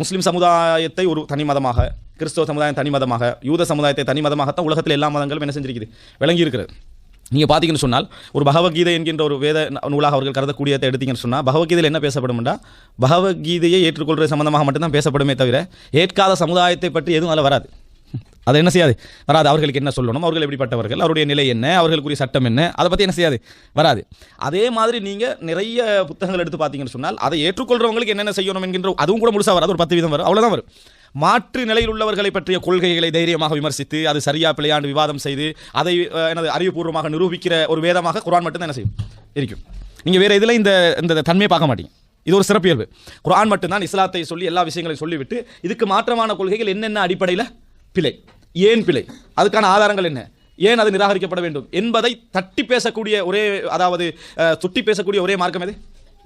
முஸ்லீம் சமுதாயத்தை ஒரு தனி மதமாக கிறிஸ்தவ சமுதாயம் தனி மதமாக யூத சமுதாயத்தை தனி மதமாகத்தான் உலகத்தில் எல்லா மதங்களும் என்ன செஞ்சிருக்குது? விளங்கி இருக்கிறது நீங்கள் பார்த்தீங்கன்னு சொன்னால் ஒரு பகவத்கீதை என்கின்ற ஒரு வேத நூலாக அவர்கள் கருதக்கூடியதை எடுத்தீங்கன்னு சொன்னால் பகவத்கீதையில் என்ன பேசப்படும்டா? பகவத்கீதையை ஏற்றுக்கொள்வது சம்பந்தமாக மட்டும்தான் பேசப்படுமே தவிர ஏற்காத சமுதாயத்தை பற்றி எதுவும் அதில் வராது. அதை என்ன செய்யாது? வராது. அவர்களுக்கு என்ன சொல்லணும்? அவர்கள் எப்படிப்பட்டவர்கள்? அவருடைய நிலை என்ன? அவர்களுக்குரிய சட்டம் என்ன? அதை பற்றி என்ன செய்யாது? வராது. அதே மாதிரி நீங்கள் நிறைய புத்தகங்கள் எடுத்து பார்த்தீங்கன்னு சொன்னால் அதை ஏற்றுக்கொள்கிறவங்களுக்கு என்னென்ன செய்யணும் என்கின்ற அதுவும் கூட முழுசாக வராது. ஒரு பத்து வீதம் வரும். அவ்வளோதான் வரும். மாற்று நிலையில் உள்ளவர்களை பற்றிய கொள்கைகளை தைரியமாக விமர்சித்து அது சரியா பிள்ளையாண்டு விவாதம் செய்து அதை எனது அறிவுபூர்வமாக நிரூபிக்கிற ஒரு வேதமாக குரான் மட்டும்தான் என்ன செய்யும்? இருக்கும். நீங்கள் வேறு இதில் இந்த இந்த தன்மையை பார்க்க மாட்டீங்க. இது ஒரு சிறப்பியல்பு. குரான் மட்டும்தான் இஸ்லாத்தை சொல்லி எல்லா விஷயங்களையும் சொல்லிவிட்டு இதுக்கு மாற்றமான கொள்கைகள் என்னென்ன அடிப்படையில்? பிழை. ஏன் பிழை? அதுக்கான ஆதாரங்கள் என்ன? ஏன் அது நிராகரிக்கப்பட வேண்டும்? என்பதை தட்டி பேசக்கூடிய ஒரே அதாவது சுட்டி பேசக்கூடிய ஒரே மார்க்கம் எது?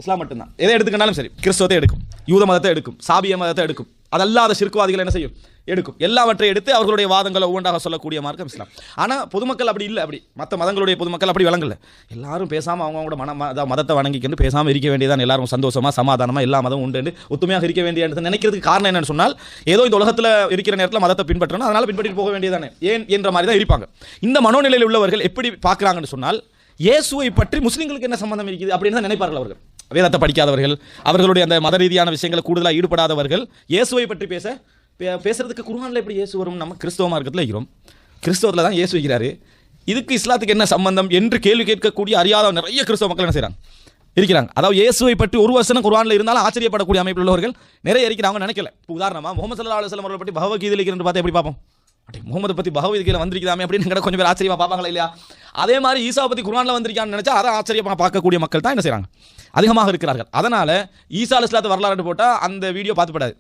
இஸ்லாம் மட்டும்தான். எதை எடுத்துக்கிட்டாலும் சரி கிறிஸ்தவத்தை எடுக்கும். யூத மதத்தை எடுக்கும் சாபிய மதத்தை எடுக்கும். அதல்லாத சிறுக்குவாதிகள் என்ன செய்யும்? எடுக்கும். எல்லாவற்றை எடுத்து அவர்களுடைய வாதங்களை ஒவ்வொன்றாக சொல்லக்கூடிய மார்க்கம் இஸ்லாம். ஆனால் பொதுமக்கள் அப்படி இல்லை அப்படி. மற்ற மதங்களுடைய பொதுமக்கள் அப்படி விளங்கல எல்லாரும் பேசாமல் அவங்களோட மன மத- மதத்தை வணங்கிக்கிட்டு பேசாமல் இருக்க வேண்டியதான் எல்லாரும் சந்தோஷமாக சமாதானமாக எல்லா மதம் உண்டு ஒத்துமையாக இருக்க வேண்டியது நினைக்கிறதுக்கு காரணம் என்னன்னு சொன்னால் ஏதோ இந்த உலகத்தில் இருக்கிற நேரத்தில் மதத்தை பின்பற்றணும். அதனால் பின்பற்றிட்டு போக வேண்டியதானே ஏன் என்ற மாதிரி தான் இருப்பாங்க. இந்த மனோநிலையில் உள்ளவர்கள் எப்படி பார்க்குறாங்கன்னு சொன்னால் இயேசுவை பற்றி முஸ்லீம்களுக்கு என்ன சம்மந்தம் இருக்குது அப்படின்னு தான் நினைப்பார்கள் அவர்கள். வேதத்தை படிக்காதவர்கள் அவர்களுடைய அந்த மத ரீதியான விஷயங்களை கூடுதலாக ஈடுபடாதவர்கள் இயேசுவை பற்றி பேச பே- பேசுறதுக்கு குருவானில் எப்படி இயேசு வரும்? நம்ம கிறிஸ்தவ மார்க்கத்தில் இருக்கிறோம். கிறிஸ்தவத்தில் தான் இயேசு இருக்கிறாரு. இதுக்கு இஸ்லாத்துக்கு என்ன சம்பந்தம் என்று கேள்வி கேட்கக்கூடிய அறியாத நிறைய கிறிஸ்தவ மக்கள் என்ன செய்கிறாங்க இருக்கிறாங்க. அதாவது இயேசுவை பற்றி ஒரு வசனம் குருவானில் இருந்தாலும் ஆச்சரியப்படக்கூடிய அமைப்பில் உள்ளவர்கள் நிறைய இருக்கிறாங்க நினைக்கல. இப்போ உதாரணமாக முகமது சல்லா அலுவலம் அவர்களை பற்றி பகவத்கீதையில் இருக்கிறது பார்த்து எப்படி பார்ப்போம்? அப்படி முகமது பத்தி பகவத்கீதையில் வந்திருக்கிறாமே அப்படின்னு கூட கொஞ்சம் பேர் ஆச்சரியமாக பார்ப்பாங்களா இல்லையா? அதே மாதிரி ஈசா பற்றி குரானில் வந்திருக்கான்னு நினச்சா அதை ஆச்சரியமாக பார்க்கக்கூடிய மக்கள் தான் என்ன செய்கிறாங்க அதிகமாக இருக்கிறார்கள். அதனால் ஈசா இஸ்லாத்து வரலாறு போட்டால் அந்த வீடியோ பார்த்துப்படாது.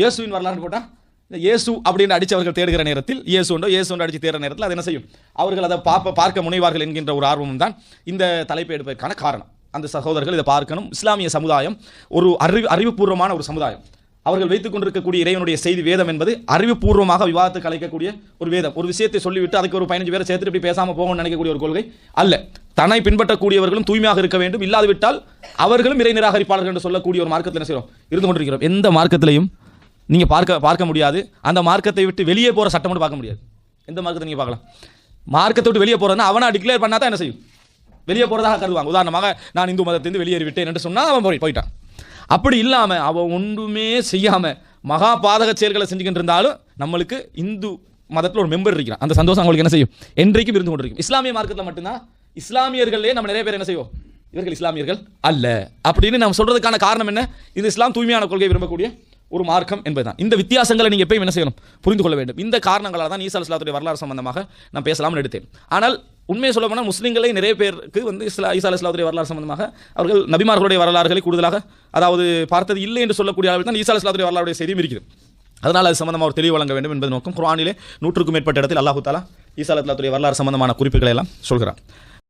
இயேசுவின் வரலாறு போட்டால் இந்த இயேசு அப்படின்னு அடித்தவர்கள் தேடுகிற நேரத்தில் இயேசு உண்டோ இயேசு உண்டோ அடிச்சு தேடுற நேரத்தில் அது என்ன செய்யும்? அவர்கள் அதை பார்ப்ப பார்க்க முனைவார்கள் என்கின்ற ஒரு ஆர்வம் தான் இந்த தலைப்பை எடுப்பதற்கான காரணம். அந்த சகோதரர்கள் இதை பார்க்கணும். இஸ்லாமிய சமுதாயம் ஒரு அறிவு அறிவுபூர்வமான ஒரு சமுதாயம். அவர்கள் வைத்துக் கொண்டிருக்கக்கூடிய இறைவனுடைய செய்தி வேதம் என்பது அறிவுபூர்வமாக விவாதத்தை கலைக்கக்கூடிய ஒரு வேதம். ஒரு விஷயத்தை சொல்லிவிட்டு அதுக்கு ஒரு பதினஞ்சு பேரை சேர்த்து இப்படி பேசாமல் போகணும்னு நினைக்கக்கூடிய ஒரு கொள்கை அல்ல. தன்னை பின்பற்றக்கூடியவர்களும் தூய்மையாக இருக்க வேண்டும். இல்லாதுவிட்டால் அவர்களும் இறை நிராகரிப்பாளர்கள் என்று சொல்லக்கூடிய ஒரு மார்க்கத்தில் என்ன செய்கிறோம் இருந்து கொண்டிருக்கிறோம். எந்த மார்க்கத்திலையும் நீங்கள் பார்க்க பார்க்க முடியாது. அந்த மார்க்கத்தை விட்டு வெளியே போகிற சட்டம் மட்டும் பார்க்க முடியாது. எந்த மார்க்கத்தை நீங்கள் பார்க்கலாம்? மார்க்கத்தை விட்டு வெளியே போகிறதுனா அவனா டிக்ளேர் பண்ணால் தான் என்ன செய்யும்? வெளியே போகிறதாக கருதுவாங்க. உதாரணமாக நான் இந்து மதத்திலிருந்து வெளியேறி விட்டேன் என்று சொன்னால் அவன் போய் போயிட்டான். அப்படி இல்லாமல் அவன் ஒன்றுமே செய்யாமல் மகா பாதக செயல்களை செஞ்சுக்கிட்டு இருந்தாலும் நம்மளுக்கு இந்து மதத்தில் ஒரு மெம்பர் இருக்கிறான். அந்த சந்தோஷம் அவங்களுக்கு என்ன செய்யும்? என்றைக்கும் இருந்து கொண்டிருக்கும். இஸ்லாமிய மார்க்கத்தில் மட்டும்தான் இஸ்லாமியர்களே நம்ம நிறைய பேர் என்ன செய்வோம் இவர்கள் இஸ்லாமியர்கள் அல்ல. அப்படின்னு நம்ம சொல்கிறதுக்கான காரணம் என்ன? இது இஸ்லாம் தூய்மையான கொள்கை விரும்பக்கூடிய ஒரு மார்க்கம் என்பதுதான். இந்த வித்தியாசங்களை நீங்கள் எப்பயும் என்ன செய்யணும்? புரிந்து கொள்ள வேண்டும். இந்த காரணங்களால் தான் ஈசா இஸ்லாத்துடைய வரலாறு சம்பந்தமாக நான் பேசலாம்னு எடுத்தேன். ஆனால் உண்மையை சொல்ல போனால் முஸ்லீம்களே நிறைய பேருக்கு வந்து இஸ்லா ஈசா இஸ்லாத்துடைய வரலாறு சம்பந்தமாக அவர்கள் நபிமார்களுடைய வரலாறுகளை கூடுதலாக அதாவது பார்த்தது இல்லை என்று சொல்லக்கூடிய அளவில் தான் ஈசா இஸ்லாத்துடைய வரலாறுடைய செய்தியும் இருக்குது. அதனால் அது சம்பந்தமாக ஒரு தெளிவு வழங்க வேண்டும் என்பது நோக்கம். குரானிலே நூற்றுக்கும் மேற்பட்ட இடத்தில் அல்லாஹு தாலா ஈசா அலுவலாத்துடைய வரலாறு சம்பந்தமான குறிப்புகளை எல்லாம் சொல்கிறார்